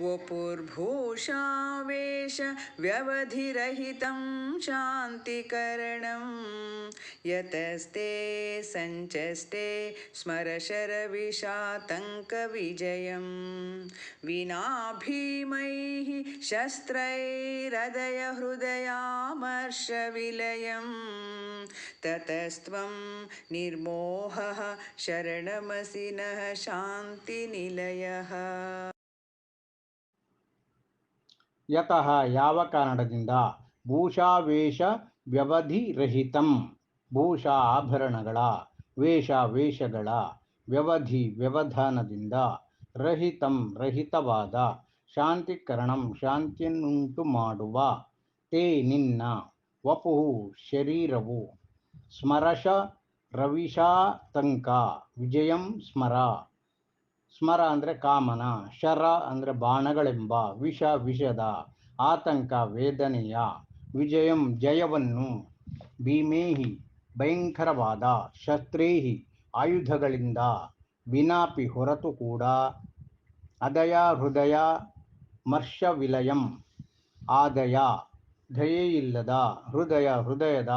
वपुर्भूषावेश व्यवधिरहितं शान्तिकरणं। यतस्ते सञ्चस्ते स्मरशरविषातङ्कविजयं। विना भीमैः शस्त्रैरदयहृदयामर्षविलयं। ततस्त्वं निर्मोहः शरणमसि नः शान्तिनिलयः ಯತಃ ಯಾವ ಕಾರಣದಿಂದ? ಭೂಷಾವೇಷ ವ್ಯವಧಿರಹಿತಂ. ಭೂಷಾ ಆಭರಣಗಳ ವೇಷ ವೇಷಗಳ ವ್ಯವಧಿ ವ್ಯವಧಾನದಿಂದ ರಹಿತಂ ರಹಿತವಾದ ಶಾಂತಿಕರಣಂ ಶಾಂತಿಯನ್ನುಂಟು ಮಾಡುವ ತೇ ನಿನ್ನ ವಪು ಶರೀರವು. ಸ್ಮರಶ ರವಿಷಾತಂಕ ವಿಜಯಂ ಸ್ಮರ. ಸ್ಮರ ಅಂದರೆ ಕಾಮನ, ಶರ ಅಂದರೆ ಬಾಣಗಳೆಂಬ, ವಿಷ ವಿಷದ, ಆತಂಕ ವೇದನೆಯ, ವಿಜಯಂ ಜಯವನ್ನು, ಭೀಮೇಹಿ ಭಯಂಕರವಾದ, ಶಸ್ತ್ರೇಹಿ ಆಯುಧಗಳಿಂದ ವಿನಾಪಿ ಹೊರತು ಕೂಡ ಅದಯ ಹೃದಯ ಮರ್ಷ ವಿಲಯಂ ಆದಯ ದಯೆಯಿಲ್ಲದ ಹೃದಯ ಹೃದಯದ,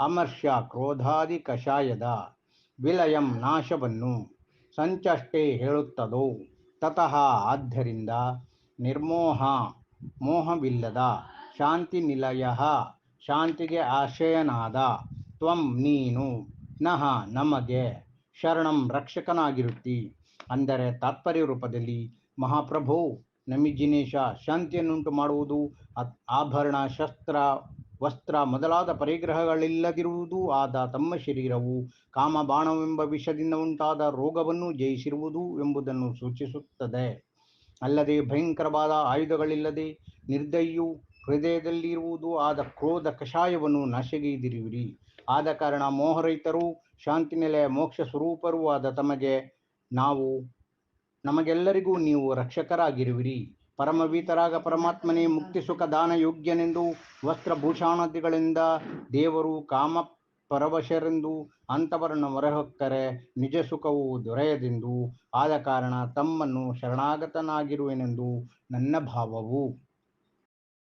ಅಮರ್ಷ ಕ್ರೋಧಾದಿ ಕಷಾಯದ ವಿಲಯಂ ನಾಶವನ್ನು ಸಂಚಷ್ಟೇ ಹೇಳುತ್ತದೋ? ತತಃ ಆದ್ದರಿಂದ ನಿರ್ಮೋಹ ಮೋಹವಿಲ್ಲದ ಶಾಂತಿ ನಿಲಯ ಶಾಂತಿಗೆ ಆಶ್ರಯನಾದ ತ್ವಂ ನೀನು ನಹ ನಮಗೆ ಶರಣಂ ರಕ್ಷಕನಾಗಿರುತ್ತಿ. ಅಂದರೆ ತಾತ್ಪರ್ಯ ರೂಪದಲ್ಲಿ ಮಹಾಪ್ರಭು ನಮಿಜಿನೇಶ ಶಾಂತಿಯನ್ನುಂಟು ಮಾಡುವುದು ಆಭರಣ ಶಸ್ತ್ರ ವಸ್ತ್ರ ಮೊದಲಾದ ಪರಿಗ್ರಹಗಳಿಲ್ಲದಿರುವುದೂ ಆದ ತಮ್ಮ ಶರೀರವು ಕಾಮಬಾಣವೆಂಬ ವಿಷದಿಂದ ಉಂಟಾದ ರೋಗವನ್ನು ಜಯಿಸಿರುವುದು ಎಂಬುದನ್ನು ಸೂಚಿಸುತ್ತದೆ. ಅಲ್ಲದೆ ಭಯಂಕರವಾದ ಆಯುಧಗಳಿಲ್ಲದೆ ನಿರ್ದಯಿಯು ಹೃದಯದಲ್ಲಿರುವುದು ಆದ ಕ್ರೋಧ ಕಷಾಯವನ್ನು ನಾಶಗೈದಿರುವಿರಿ. ಆದ ಕಾರಣ ಮೋಹರೈತರು ಶಾಂತಿ ನೆಲೆಯ ಮೋಕ್ಷ ಸ್ವರೂಪರೂ ಆದ ತಮಗೆ ನಾವು, ನಮಗೆಲ್ಲರಿಗೂ ನೀವು ರಕ್ಷಕರಾಗಿರುವಿರಿ. ಪರಮವೀತರಾಗ ಪರಮಾತ್ಮನೇ ಮುಕ್ತಿ, ಸುಖ, ದಾನ, ಯೋಗ್ಯನೆಂದು ವಸ್ತ್ರಭೂಷಾಣಾದಿಗಳಿಂದ ದೇವರು ಕಾಮ ಪರವಶರೆಂದು ಅಂತವರನ್ನು ಹೊರಹೊಕ್ಕರೆ ನಿಜ ಸುಖವು ದೊರೆಯದೆಂದು. ಆದ ಕಾರಣ ತಮ್ಮನ್ನು ಶರಣಾಗತನಾಗಿರುವೆನೆಂದು ನನ್ನ ಭಾವವು.